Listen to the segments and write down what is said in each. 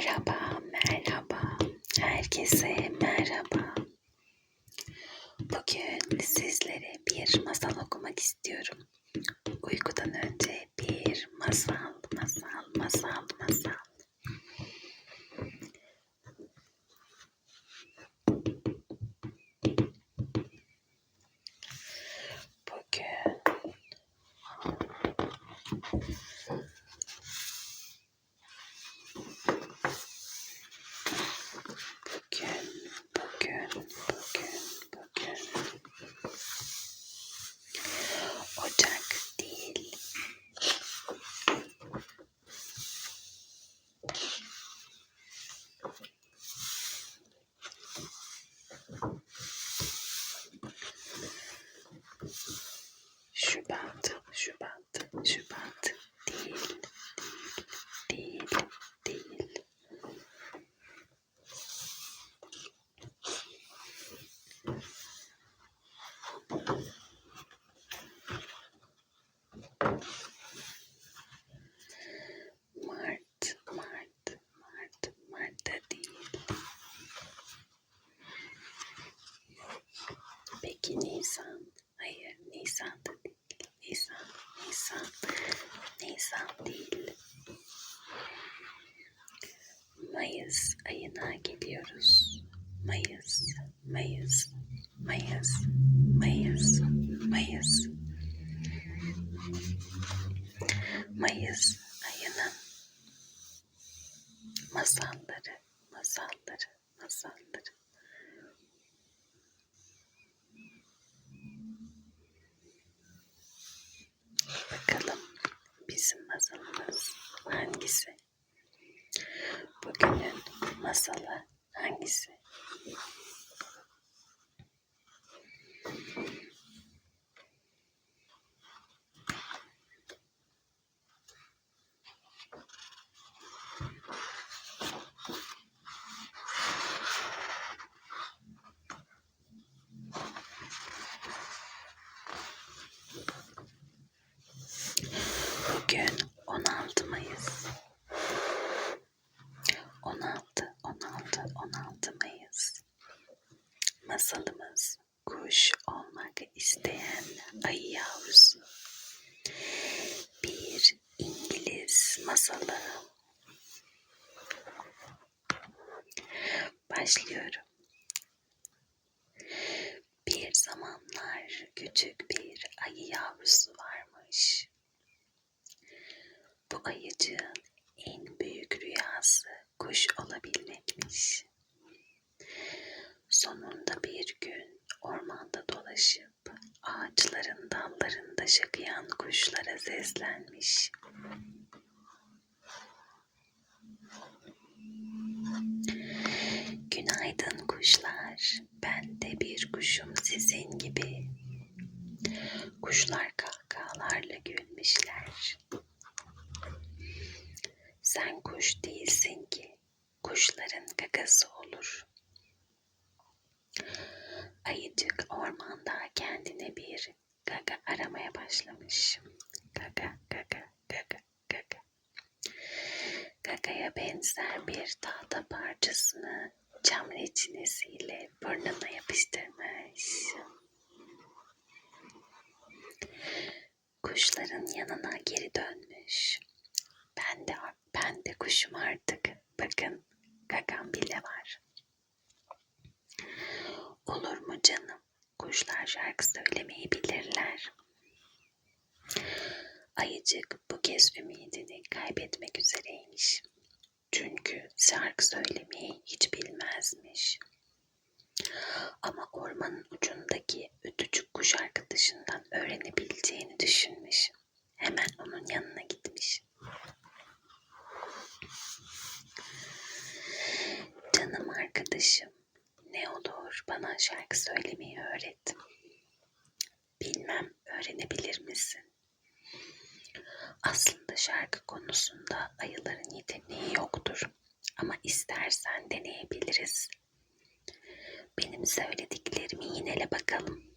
Merhaba, merhaba. Herkese merhaba. Bugün sizlere bir masal okumak istiyorum. Uykudan önce bir masal, masal, masal, masal. Bugün Bugün, bugün, bugün, bugün. Ocak değil. Şubat, Şubat, Şubat değil, değil, değil, değil. Mart, Mart, Mart, Mart'ta değil. Peki Nisan? Hayır, Nisan'da değil. Nisan, Nisan, Nisan değil. Mayıs ayına geliyoruz. Mayıs, Mayıs, Mayıs, Mayıs, Mayıs. Mayıs ayının masalları, masalları, masalları. Bakalım bizim masalımız hangisi? Bugünün masalı hangisi? Bugün 16 Mayıs. 16, 16, 16 Mayıs. Masalımız kuş olmak isteyen ayı yavrusu. Bir İngiliz masalı. Başlıyorum. Bir zamanlar küçük bir ayı yavrusu varmış. Bu ayıcığın en büyük rüyası kuş olabilmekmiş. Sonunda bir gün ormanda dolaşıp ağaçların dallarında şakıyan kuşlara seslenmiş. Günaydın kuşlar. Ben de bir kuşum sizin gibi. Kuşlar kahkahalarla gülmüşler. Sen kuş değilsin ki. Kuşların gagası olur. Ayıcık ormanda kendine bir gaga aramaya başlamış. Gaga, gaga, gaga, gaga. Gagaya benzer bir tahta parçasını cam reçinesiyle burnuna yapıştırmış. Kuşların yanına geri dönmüş. Ben de ben de kuşum artık. Bakın gagam bile var. Olur mu canım? Kuşlar şarkı söylemeyi bilirler. Ayıcık bu kez ümidini kaybetmek üzereymiş. Çünkü şarkı söylemeyi hiç bilmezmiş. Ama ormanın ucundaki ötücük kuş arkadaşından öğrenebileceğini düşünmüş. Hemen onun yanına gitmiş. Canım arkadaşım, ne olur bana şarkı söylemeyi öğret. Bilmem öğrenebilir misin? Aslında şarkı konusunda ayıların yeteneği yoktur. Ama istersen deneyebiliriz. Benim söylediklerimi yinele bakalım.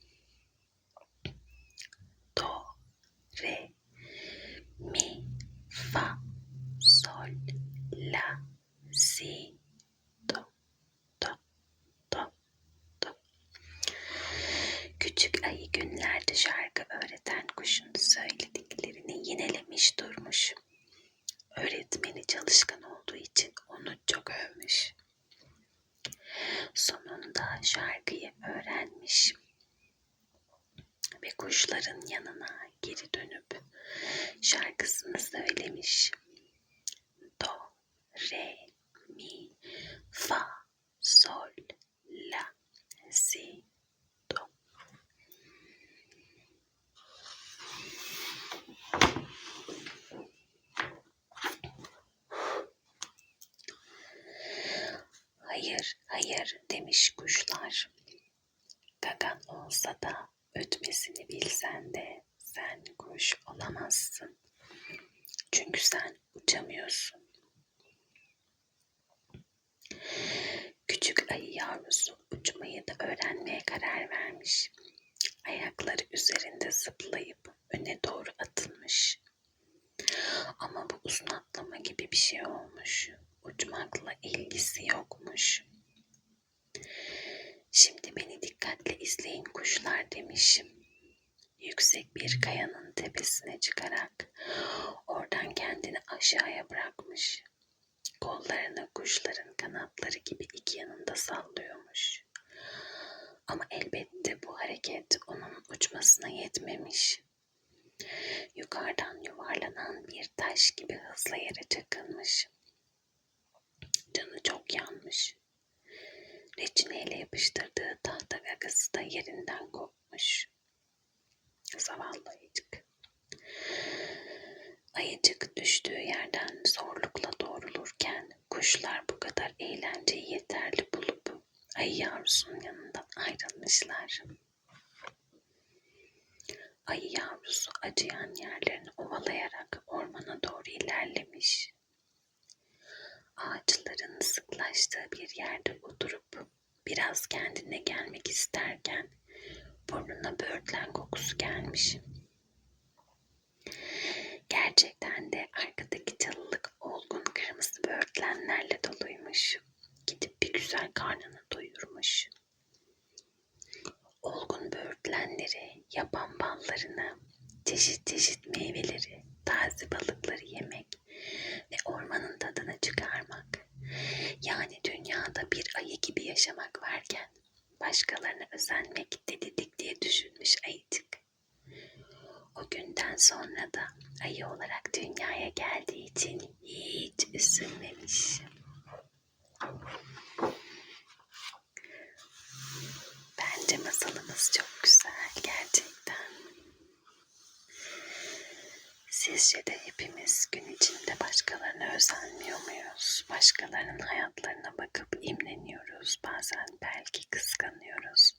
Yinelemiş durmuş. Öğretmeni çalışkan olduğu için onu çok övmüş. Sonunda şarkıyı öğrenmiş ve kuşların yanına geri dönüp şarkısını söylemiş. Hayır, hayır demiş kuşlar. Gagan olsa da ötmesini bilsen de sen kuş olamazsın. Çünkü sen uçamıyorsun. Küçük ayı yavrusu uçmayı da öğrenmeye karar vermiş. Ayakları üzerinde zıplayıp öne doğru atılmış. Ama bu uzun atlama gibi bir şey olmuş. Uçmakla ilgisi yokmuş. Şimdi beni dikkatle izleyin kuşlar demiş. Yüksek bir kayanın tepesine çıkarak oradan kendini aşağıya bırakmış. Kollarını kuşların kanatları gibi iki yanında sallıyormuş. Ama elbette bu hareket onun uçmasına yetmemiş. Yukarıdan yuvarlanan bir taş gibi hızla yere çakılmış. Canı çok yanmış. Reçineyle yapıştırdığı tahta gagası da yerinden kopmuş. Zavallı ayıcık. Ayıcık düştüğü yerden zorlukla doğrulurken kuşlar bu kadar eğlenceyi yeterli bulup ayı yavrusunun yanından ayrılmışlar. Ayı yavrusu acıyan yerlerini ovalayarak ormana doğru ilerlemiş. Ağaçların sıklaştığı bir yerde oturup biraz kendine gelmek isterken burnuna böğürtlen kokusu gelmiş. Gerçekten de arkadaki çalılık olgun kırmızı böğürtlenlerle doluymuş. Gidip bir güzel karnını doyurmuş. Olgun böğürtlenleri, yaban ballarını, çeşit çeşit meyveleri, taze balıkları yemek ve ormanın tadını çıkarmak. Yani dünyada bir ayı gibi yaşamak varken başkalarına özenmek dedik diye düşünmüş ayıcık. O günden sonra da ayı olarak dünyaya geldiği için hiç üzülmemiş. Bence masalımız çok güzel gerçekten. Sizce de hepimiz gün içinde başkalarına özenmiyor muyuz? Başkalarının hayatlarına bakıp imreniyoruz. Bazen belki kıskanıyoruz.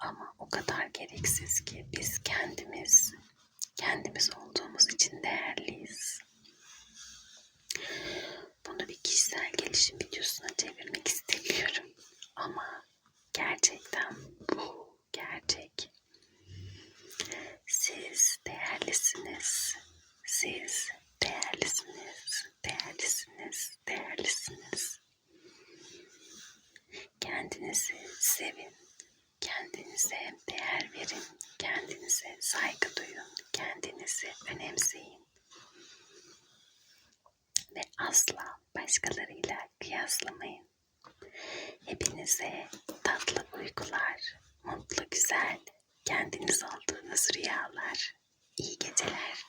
Ama o kadar gereksiz ki biz kendimiz, kendimiz olduğumuz için değerliyiz. Bunu bir kişisel gelişim videosuna çevirmek istemiyorum. Ama gerçekten bu gerçek. Değerlisiniz. Siz değerlisiniz. Değerlisiniz. Değerlisiniz. Kendinizi sevin. Kendinize değer verin. Kendinize saygı duyun. Kendinizi önemseyin. Ve asla başkalarıyla kıyaslamayın. Hepinize tatlı uykular, mutlu güzel, kendiniz olduğunuz rüyalar. İyi geceler.